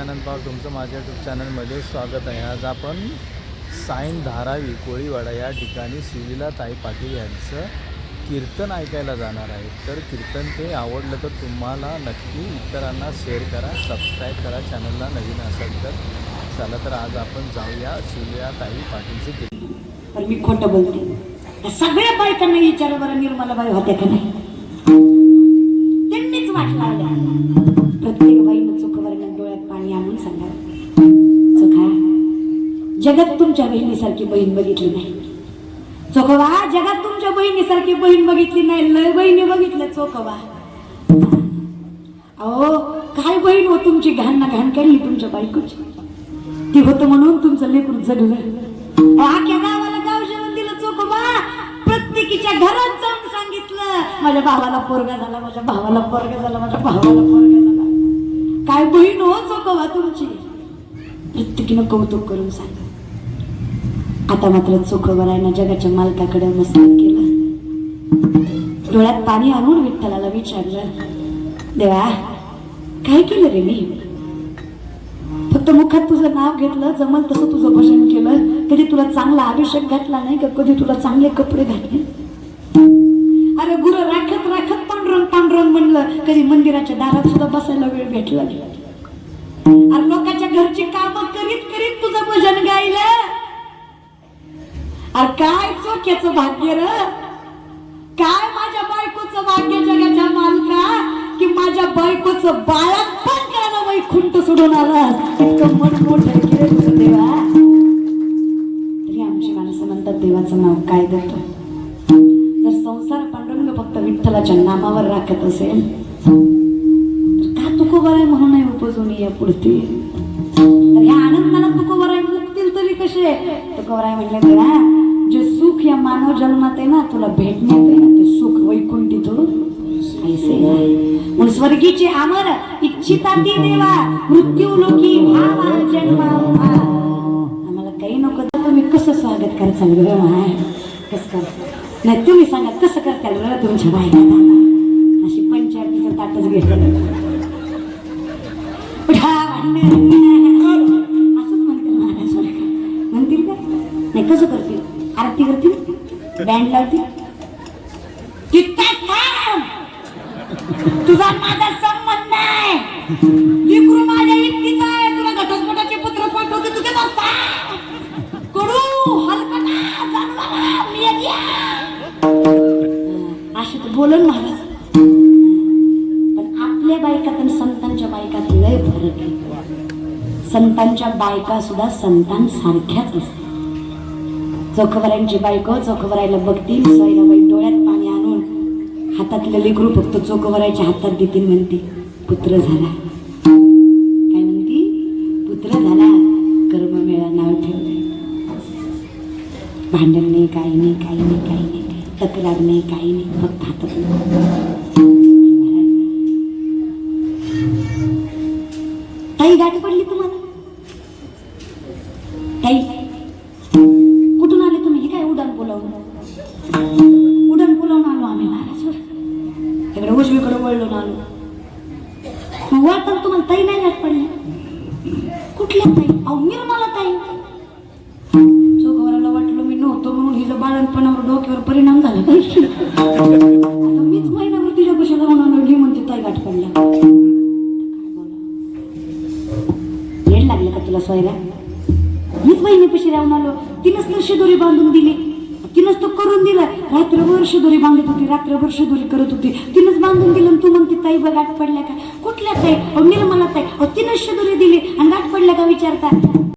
आनंद पाव तुमचं माझ्या यूट्यूब चॅनलमध्ये स्वागत आहे. आज आपण साईन धारावी कोळीवाडा या ठिकाणी शिवलीला ताई पाटील यांचं कीर्तन ऐकायला जाणार आहे. तर कीर्तन ते आवडलं तर तुम्हाला नक्की इतरांना शेअर करा सबस्क्राईब करा चॅनलला नवीन असेल तर. चला तर आज आपण जाऊया शिवलीला ताई पाटीलचे कीर्तन. मी खोटं बोलते. सगळ्या बायकांना विचार बरं निर्मलाबाई होत्या का नाही? जगात तुमच्या बहिणीसारखी बहीण बघितली नाही. चोखवा जगात तुमच्या बहिणीसारखी बहीण बघितली नाही. लय बहिणी बघितलं चोखवा. अहो काय बहीण हो तुमची? घाण ना घाण काढली तुमच्या बायकोची. ती होतं म्हणून तुमचं लेकरू जगलं. आख्या गावाला गाव जेवण दिलं चोखोबा प्रत्येकीच्या घरात जाऊन सांगितलं माझ्या भावाला पोरगा झाला माझ्या भावाला पोरगा झाला माझ्या भावाला पोरगा झाला. काय बहीण हो चोखवा तुमची? प्रत्येकीनं कौतुक करून सांगितलं आता मात्र चोखोबरायनं जगाच्या मालकाकडे मस्तान केलं. डोळ्यात पाणी आणून विठ्ठलाला विचारलं देवा काय केलं रे मी? फक्त मुखात तुझं नाव घेतलं जमल तसं तुझं भजन केलं कधी तुला चांगला अभिषेक घातला नाही का? कधी तुला चांगले कपडे घातले? अरे गुरु राखत राखत पांढरंग पांढरंग म्हणलं कधी मंदिराच्या दारात सुद्धा बसायला वेळ भेटला नाही. अरे लोकांच्या घरची कामं करीत करीत तुझं भजन गायलं. अरे काय चोक्याचं भाग्य र? काय माझ्या बायकोचं भाग्य जगाच्या मालका? कि माझ्या बायकोचं बाळात पण कळलं खुंट सोडून आलं इतकं मन मोठं केलं तुझं देवा. तरी आमची माणसं म्हणतात देवाचं नाव काय देतो जर संसार पांडुरंग फक्त विठ्ठलाच्या नामावर राखत असेल तर का आहे म्हणून नाही उपजून या पुढती तर ह्या आनंदाला आहे मुक्तील तरी कसे? तुकोबराय म्हणले देवा जे सुख या मानव जन्मात आहे ना तुला भेटण्यात आहे ना ते सुख वैकुंठी तो ऐसे म्हणून स्वर्गीचे आमर इच्छिता ती देवा मृत्यू लोकी भावा जन्मा आम्हाला काही नको तर तुम्ही कसं स्वागत करचाल ग माय कसं करताल? नाही तुम्ही सांगा कसं करता तुमच्या बायका अशी पंचायतीचं ताटच घेतलं. नाही कसं करतील? आरती करतील? बँड लावतील? तुझा माझा संबंध नाही! लेकरू माझ्या एकटीचा आहे तुला घटस्फोटाचे पत्र पाठवते तुझे नसता! कडू हलकटा चांगला मेल्या असे तर बोलन महाराज पण आपल्या बायकात आणि संतांच्या बायकात लय फरक आहे. संतांच्या बायका सुद्धा संतांसारख्याच असतात. चोखवरांची बायको चोखवरायला बघतील सोयराबाई डोळ्यात पाणी आणून हातातलं लेकरू फक्त चोखवरायच्या हातात देतील म्हणते पुत्र झाला. काय म्हणती? पुत्र झाला. कर्म मेळा नाव ठेवले भांडण नाही काही नाही काही नाही काही नाही. तक्रार नाही काही नाही. फक्त हातात ताई गाठ पडली तुम्हाला? ताई तुम्ही हे बोलावून बोलावून आलो आम्ही महाराज इकडे उजवीकडे वळलो आलो. मग तुम्हाला ताई नाही गाठ पडली. कुठल्या ताई? अहो निर्मला ताई. चोखवराला वाटलं मी नव्हतो म्हणून हिचं बाळणपणावर डोक्यावर परिणाम झाला. मीच महिनाभर तिच्या कशाला होणार घे म्हणते ताई गाठ पडल्या. काय येड लागलं का तुला सोयरा मीच बहिणीपाशी राहून आलो. तिनंच तर शिदोरी बांधून दिली. तिनंच तो करून दिला रात्रभर शिदोरी बांधत होती रात्रभर शिदोरी करत होती. तिनंच बांधून दिलं तू म्हणते ताई बघ गाठ पडल्या का? कुठल्या ताई? निर्मला ताई. तिनंच शिदोरी दिली आणि गाठ पडल्या का विचारता?